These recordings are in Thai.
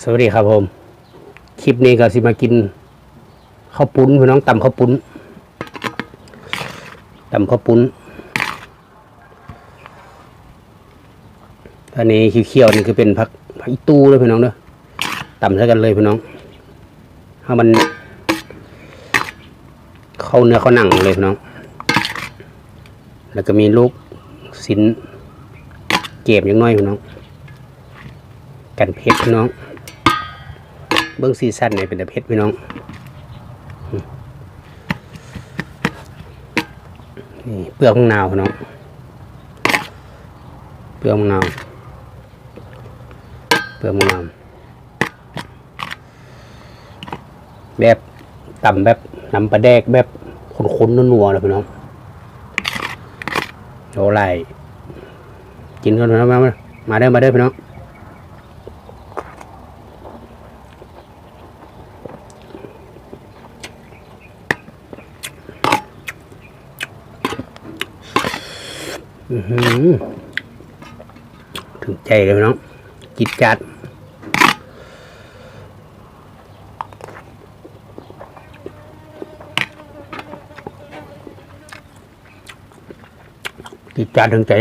สวัสดีครับผม คลิปนี้ก็สิมากินข้าวปุ้นพี่น้องตำข้าวปุ้นตำข้าวปุ้นอันนี้เขียวๆนี่คือเป็นผักผักอีตู้เลยพี่น้องเด้อตำใส่กันเลยพี่น้องถ้ามัน เข้าเนื้อเข้าหนังเลยพี่น้อง แล้วก็มีลูกสิน เก็บย่างน้อยพี่น้อง กันเพชรพี่น้อง เบิ้องซีซั่นเนี่ยเป็นแต่เพชรพี่น้องอืมนี่เปลือกมะนาวพี่น้องเปลือกมะนาวเปลือกมะนาวแบบต่ำแบบน้ำปลาแดกแบบข้นๆนัวๆเลยพี่น้องโอ้ไร กินกันนะมามามาได้อมาได้อพี่น้องถึงใจเลยพี่น้องจิตจัดจิตจัดถึงใจ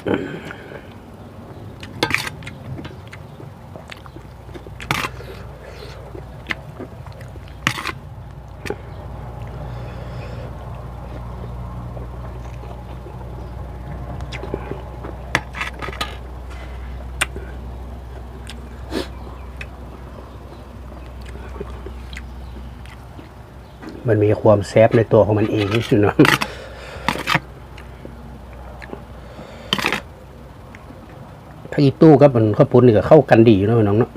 มันมีความแซบในตัวของมันเองพี่น้อง ถ้าอีตู้กับมันข้าวปุ้นนี่ก็เข้ากันดีเนาะพี่น้องเนาะ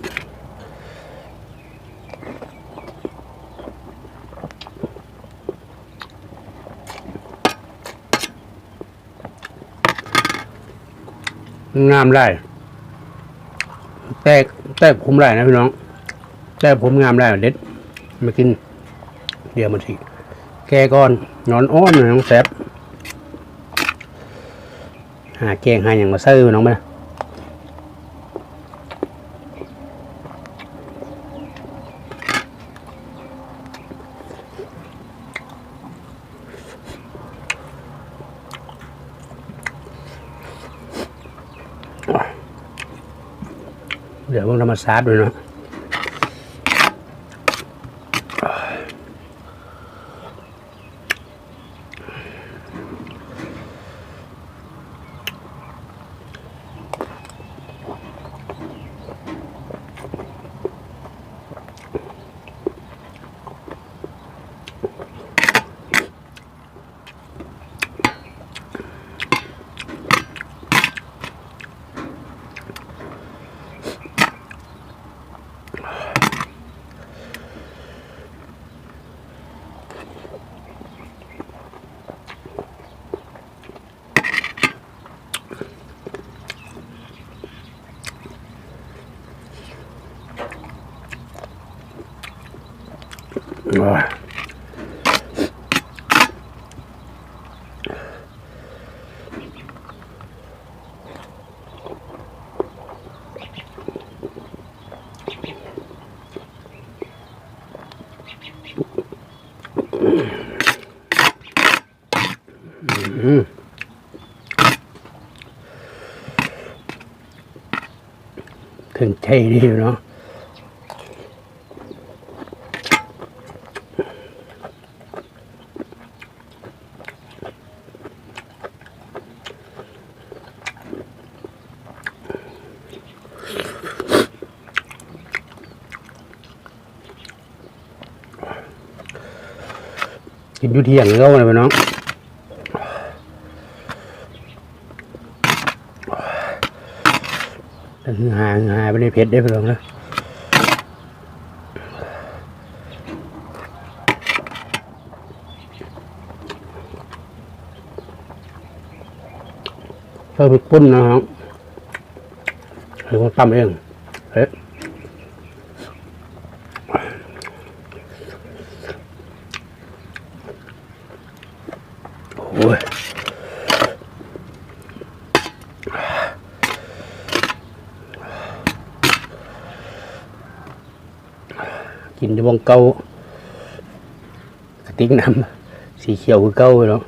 งามได้แตกแตกผมได้นะพี่น้อง แตกผมงามได้เด็ดมากิน เดี๋ยวมันสิแกก่อนนอนอ้อนน้องแซบหาแกงหาอย่างมาซื้อน้องไหม เดี๋ยวมึงธรรมศาสตร์ด้วยเนาะ ถึงใจนี่เนาะ กินอยุเที่ยงก็เลยไปน้องแต่คือหาหาไปในเพชรได้ไปลองนะอพริกปุ้นนะครับหรือว่าตำเองเฮ้ยโอ้ย กินจะบองเกากระติกน้ำสีเขียวคือเก้าเนาะ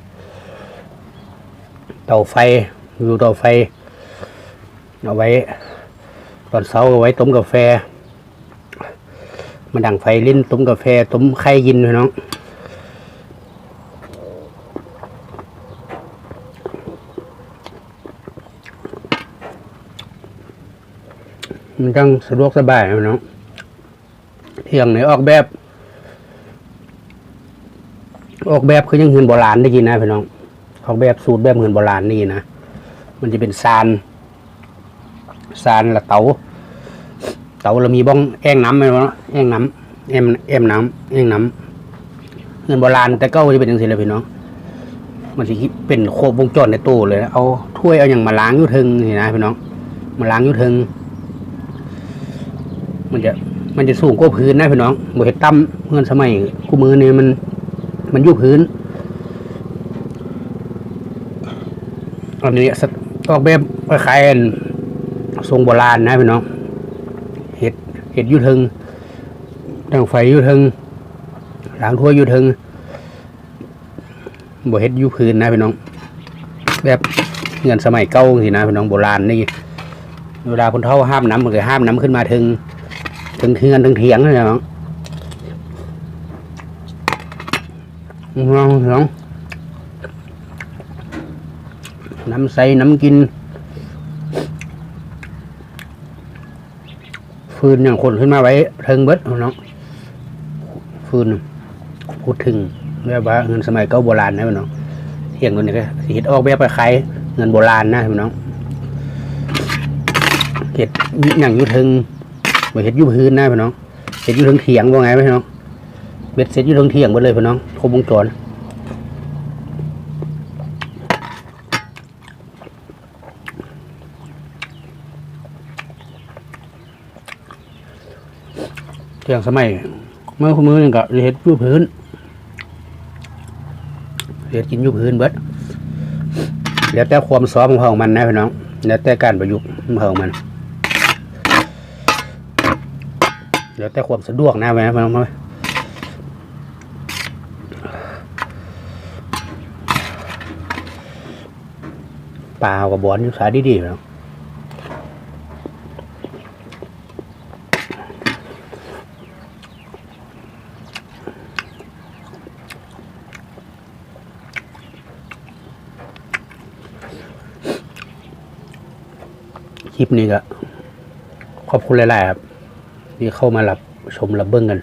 เตาไฟอยู่เตาไฟเอาไว้ ตอนเช้าเอาไว้ต้มกาแฟมาดังไฟลิ้นต้มกาแฟต้มไข่กินพี่น้องมันจังสะดวกสบายพี่น้อง เที่ยงไหนออกแบบ ออกแบบคือยังเหินโบราณได้กินนะพี่น้อง ออกแบบสูตรแบบเหินโบราณนี่นะ มันจะเป็นซานซานละเตาเตาเรามีบ้องแอ่งน้ำไหมวะแอ่งน้ำแอมแอมน้ำแอ่งน้ำเงินโบราณแต่ก็จะเป็นอย่างสิเลยพี่น้อง มันสิเป็นโครบวงจรในตู้เลยนะเอาถ้วยเอาอย่างมาล้างยุทึงนี่นะพี่น้อง มาล้างยุทึงมันจะ มันจะสูงกว่าพื้นนะพี่น้องบ่เห็ดตั้มเงินสมัยคู่มือนี่มันมันอยู่พื้นอันนี้ออกแบบคล้ายๆทรงโบราณนะพี่น้องเห็ดเห็ดยุทึงดังไฟยุทึงหลังทั่วยุทึงบ่เห็ดยุพื้นนะพี่น้อง แบบเงินสมัยเก่าสินะพี่น้องโบราณนี่เวลาคนเท่าห้ามน้ำมันก็ห้ามน้ำขึ้นมาถึง ถึงเทือนถึงเถียงเลยน้องน้องน้องน้ำใสน้ำกิน ฟืนอย่างคนขึ้นมาไว้เทิงเบิดเอาเนาะฟืนพูดถึงแบบว่าเงินสมัยเก่าโบราณนะพี่น้องเที่ยงตัวนี้ก็สิเห็ดออกแบบไปขายเงินโบราณนะพี่น้องเห็ดอย่างอยุทึง บ่เห็ดยุพื้นนะพี่น้องเห็ดยุทึงเถียงว่าไงพี่น้องเบ็ดเสร็จยุทึงเถียงหมดเลยพี่น้องครบวงจรเทียงสมัยเมื่อคุณมือนึงก็เห็ดยู่พื้นเห็ดกินยู่พื้นเบิดแล้วแต่ความซ้อมของมันนะพี่น้องแล้วแต่การประยุกต์ของมัน แล้วแต่ความสะดวกนะพี่น้องปลากับบอนอยู่สายดีๆพี่น้องคลิปนี้ก็ขอบคุณหลาย ๆ ครับ ที่เข้ามารับชมรับเบิ้งกัน